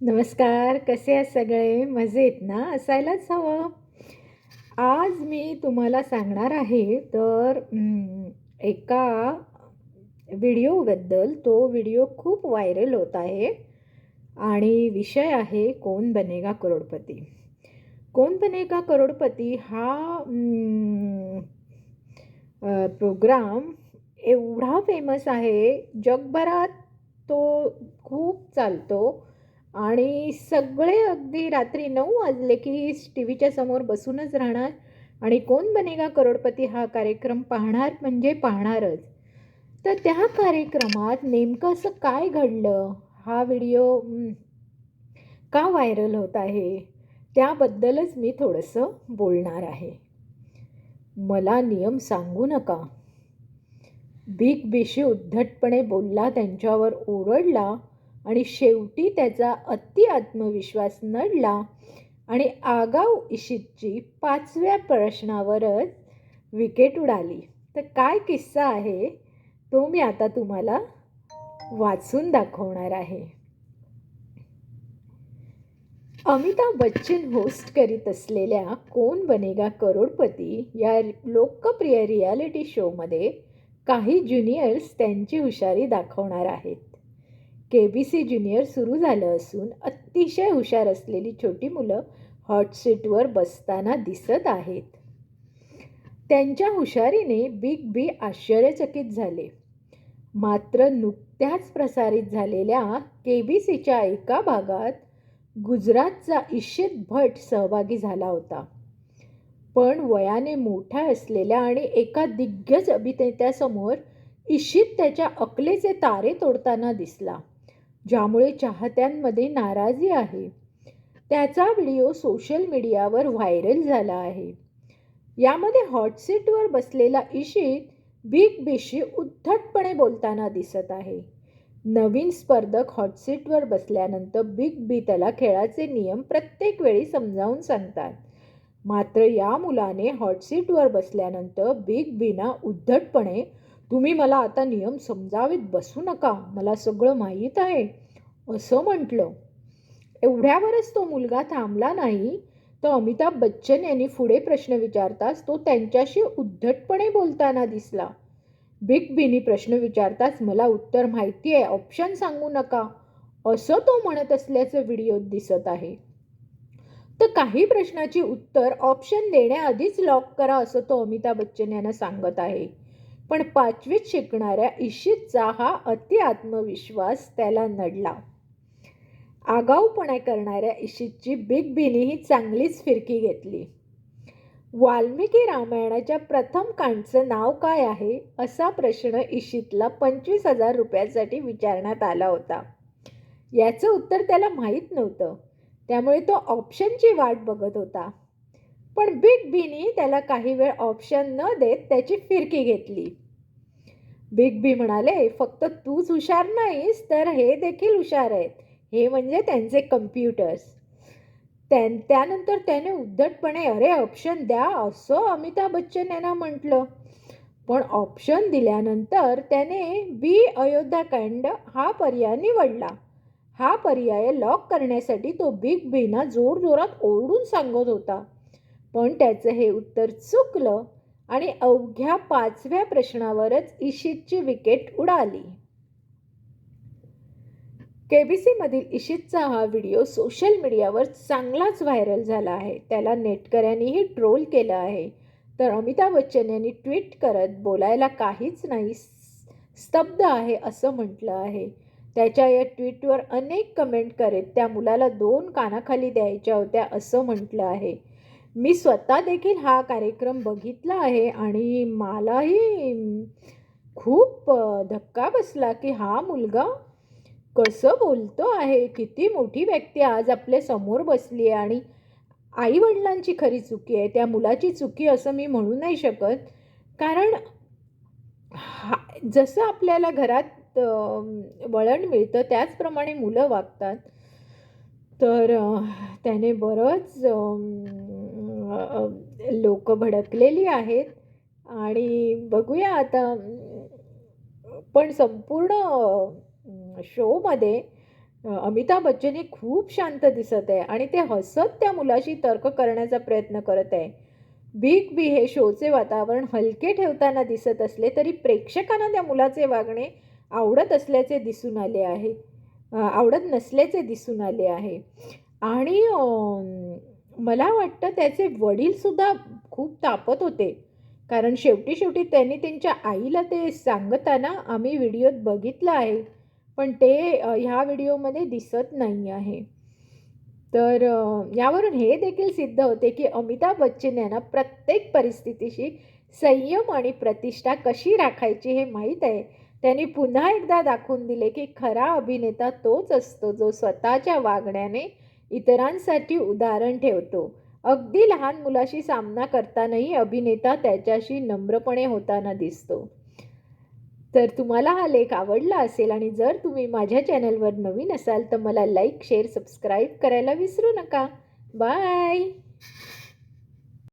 नमस्कार कसे आहेत सगळे? मजेत ना? असायलाच हवं. आज मी तुम्हाला सांगणार आहे तर एका व्हिडिओबद्दल. तो व्हिडिओ खूप व्हायरल होत आहे आणि विषय आहे कोण बनेगा करोडपती. कोण बनेगा करोडपती हा प्रोग्राम एवढा फेमस आहे. जगभरात तो खूप चालतो. आणि सगळे अगदी रात्री नऊ वाजले की टी व्हीच्या समोर बसूनच राहणार. आणि कोण बनेगा करोडपती हा कार्यक्रम पाहणार म्हणजे पाहणारच. तर त्या कार्यक्रमात नेमकं असं काय घडलं? हा व्हिडिओ का व्हायरल होत आहे? त्याबद्दलच मी थोडंसं बोलणार आहे. मला नियम सांगू नका. बिग बीशी उद्धटपणे बोलला त्यांच्यावर ओरडला आणि शेवटी त्याचा अति आत्मविश्वास नडला आणि आगाऊ इशितची पाचव्या प्रश्नावरच विकेट उडाली. तर काय किस्सा आहे तो मी आता तुम्हाला वाचून दाखवणार आहे. अमिताभ बच्चन होस्ट करीत असलेल्या कोण बनेगा करोडपती या लोकप्रिय रियालिटी शोमध्ये काही ज्युनियर्स त्यांची हुशारी दाखवणार आहेत. के बी सी ज्युनियर सुरू झालं असून अतिशय हुशार असलेली छोटी मुलं हॉट सीटवर बसताना दिसत आहेत. त्यांच्या हुशारीने बिग बी आश्चर्यचकित झाले. मात्र नुकत्याच प्रसारित झालेल्या के बी सीच्या एका भागात गुजरातचा इशित भट सहभागी झाला होता. पण वयाने मोठा असलेल्या आणि एका दिग्गज अभिनेत्यासमोर इशित त्याच्या अकलेचे तारे तोडताना दिसला. ज्यामुळे चाहत्यांमध्ये नाराजी आहे. त्याचा व्हिडिओ सोशल मीडियावर व्हायरल झाला आहे. यामध्ये हॉटसीटवर बसलेला इशित बिग बीशी उद्धटपणे बोलताना दिसत आहे. नवीन स्पर्धक हॉटसीटवर बसल्यानंतर बिग बी त्याला खेळाचे नियम प्रत्येक वेळी समजावून सांगतात. मात्र या मुलाने हॉटसीटवर बसल्यानंतर बिग बीना उद्धटपणे तुम्ही मला आता नियम समजावीत बसू नका. मला सगळं माहीत आहे. असं म्हटलं. एवढ्यावरच तो मुलगा थांबला नाही. तर अमिताभ बच्चन यांनी पुढे प्रश्न विचारताच तो त्यांच्याशी उद्धटपणे बोलताना दिसला. बिग बीनी प्रश्न विचारताच मला उत्तर माहिती आहे. ऑप्शन सांगू नका. असं तो म्हणत असल्याचं व्हिडिओत दिसत आहे. तर काही प्रश्नाची उत्तर ऑप्शन देण्याआधीच लॉक करा असं तो अमिताभ बच्चन यांना सांगत आहे. पण पाचवीत शिकणाऱ्या इशितचा हा अति आत्मविश्वास त्याला नडला. आगाऊपणा करणाऱ्या इशितची बिग बीनीही चांगलीच फिरकी घेतली. वाल्मिकी रामायणाच्या प्रथम कांडचं नाव काय आहे? असा प्रश्न इशितला पंचवीस हजार रुपयासाठी विचारण्यात आला होता. याचं उत्तर त्याला माहीत नव्हतं. त्यामुळे तो ऑप्शनची वाट बघत होता. पण बिग बीनी त्याला काही वेळ ऑप्शन न देत त्याची फिरकी घेतली. बिग बी म्हणाले फक्त तूच हुशार नाहीस तर हे देखील हुशार आहेत. हे म्हणजे त्यांचे कम्प्युटर्स त्यान त्यानंतर त्याने उद्धटपणे अरे ऑप्शन द्या असं अमिताभ बच्चन यांना म्हटलं. पण ऑप्शन दिल्यानंतर त्याने बी अयोध्याकांड हा पर्याय निवडला. हा पर्याय लॉक करण्यासाठी तो बिग बीना जोरजोरात ओरडून सांगत होता. पण त्याचं हे उत्तर चुकलं. आणि अवघ्या पाचव्या प्रश्नावरच इशितची विकेट उडाली. के बी सीमधील इशितचा हा व्हिडिओ सोशल मीडियावर चांगलाच व्हायरल झाला आहे. त्याला नेटकऱ्यांनीही ट्रोल केलं आहे. तर अमिताभ बच्चन यांनी ट्विट करत बोलायला काहीच नाही स्तब्ध आहे असं म्हटलं आहे. त्याच्या या ट्विटवर अनेक कमेंट करीत त्या मुलाला दोन कानाखाली द्यायच्या होत्या असं म्हटलं आहे. मी स्वतः देखील हा कार्यक्रम बघितला आहे आणि मलाही खूप धक्का बसला की हा मुलगा कसं बोलतो आहे? किती मोठी व्यक्ती आज आपल्यासमोर बसली आहे आणि आईवडिलांची खरी चुकी आहे. त्या मुलाची चुकी असं मी म्हणू नाही शकत. कारण हा जसं आपल्याला घरात वळण मिळतं त्याचप्रमाणे मुलं वागतात. तर त्याने बरंच लोक भडकलेली आहेत. आणि बघूया आता पण संपूर्ण शोमध्ये अमिताभ बच्चन हे खूप शांत दिसत आहे. आणि ते हसत त्या मुलाशी तर्क करण्याचा प्रयत्न करत आहे. बिग बी हे शोचे वातावरण हलके ठेवताना दिसत असले तरी प्रेक्षकांना त्या मुलाचे वागणे आवडत असल्याचे दिसून आले आहे. आवडत नसल्याचे दिसून आले आहे. आणि मला वाटतं त्याचे वडीलसुद्धा खूप तापत होते. कारण शेवटी शेवटी त्यांनी त्यांच्या आईला ते सांगताना आम्ही व्हिडिओत बघितलं आहे. पण ते ह्या व्हिडिओमध्ये दिसत नाही आहे. तर यावरून हे देखील सिद्ध होते की अमिताभ बच्चन यांना प्रत्येक परिस्थितीशी संयम आणि प्रतिष्ठा कशी राखायची हे माहीत आहे. त्यांनी पुन्हा एकदा दाखवून दिले की खरा अभिनेता तोच असतो जो स्वतःच्या वागण्याने इतरांसाठी उदाहरण ठेवतो. अगदी लहान मुलाशी सामना करतानाही अभिनेता त्याच्याशी नम्रपणे होताना दिसतो. तर तुम्हाला हा लेख आवडला असेल आणि जर तुम्ही माझ्या चॅनलवर नवीन असाल तर मला लाईक शेअर सबस्क्राईब करायला विसरू नका. बाय!